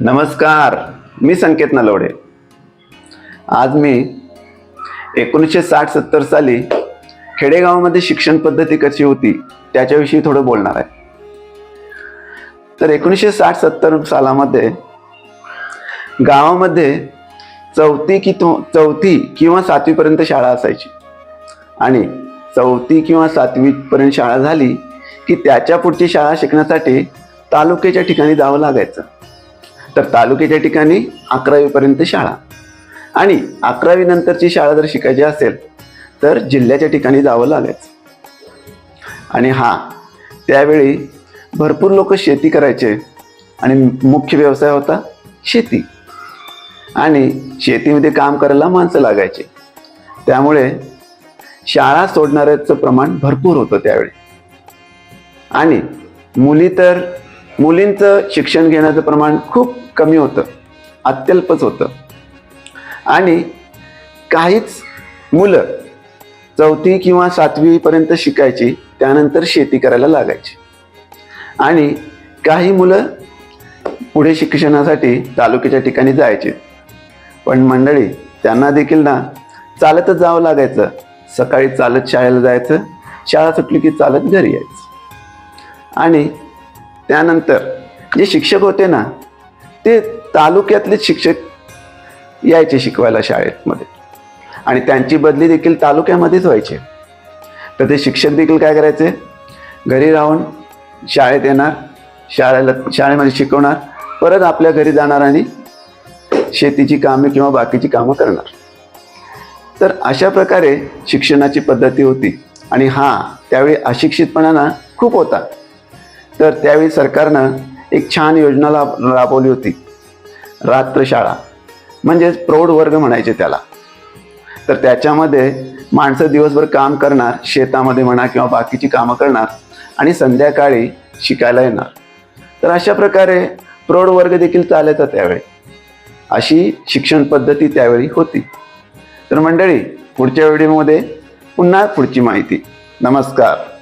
नमस्कार मी संकेत नलवडे. आज मी एकोणीसशे साठ सत्तर साली खेडेगावामध्ये शिक्षण पद्धती कशी होती त्याच्याविषयी थोडं बोलणार आहे. तर एकोणीसशे साठ सत्तर सालामध्ये गावामध्ये चौथी कि चौथी किंवा सातवीपर्यंत शाळा असायची. आणि चौथी किंवा सातवीपर्यंत शाळा झाली की त्याच्या पुढची शाळा शिकण्यासाठी तालुक्याच्या ठिकाणी जावं लागायचं. तर तालुक्याच्या ठिकाणी अकरावीपर्यंत शाळा. आणि अकरावी नंतरची शाळा जर शिकायची असेल तर जिल्ह्याच्या ठिकाणी जावं लागेल आणि हा त्यावेळी भरपूर लोक शेती करायचे आणि मुख्य व्यवसाय होता शेती. आणि शेतीमध्ये काम करायला माणसं लागायची. त्यामुळे शाळा सोडणाऱ्याचं प्रमाण भरपूर होतं त्यावेळी. आणि मुली तर मुलींचं शिक्षण घेण्याचं प्रमाण खूप कमी होतं अत्यल्पच होतं. आणि काहीच मुलं चौथी किंवा सातवीपर्यंत शिकायची त्यानंतर शेती करायला लागायची. आणि काही मुलं पुढे शिक्षणासाठी तालुक्याच्या ठिकाणी जायचे. पण मंडळी त्यांना देखील ना चालतच जावं लागायचं. सकाळी चालत शाळेला जायचं शाळा सुटली की चालत घरी यायचं. आणि त्यानंतर जे शिक्षक होते ना ते तालुक्यातलेच शिक्षक यायचे शिकवायला शाळेमध्ये. आणि त्यांची बदली देखील तालुक्यामध्येच व्हायची. तर ते शिक्षक देखील काय करायचे? घरी राहून शाळेत येणार शाळेला शाळेमध्ये शिकवणार परत आपल्या घरी जाणार आणि शेतीची कामे किंवा बाकीची कामं करणार. तर अशा प्रकारे शिक्षणाची पद्धती होती आणि हा त्यावेळी अशिक्षितपणा ना खूप होता. तर त्यावेळी सरकारनं एक छान योजना लाभ राबवली होती. रात्रशाळा. म्हणजेच प्रौढ वर्ग म्हणायचे त्याला. तर त्याच्यामध्ये माणसं दिवसभर काम करणार शेतामध्ये म्हणा किंवा बाकीची कामं करणार आणि संध्याकाळी शिकायला येणार. तर अशा प्रकारे प्रौढ वर्ग देखील चालायचा त्यावेळी. अशी शिक्षण पद्धती त्यावेळी होती. तर मंडळी पुढच्या व्हिडिओमध्ये पुन्हा पुढची माहिती. नमस्कार.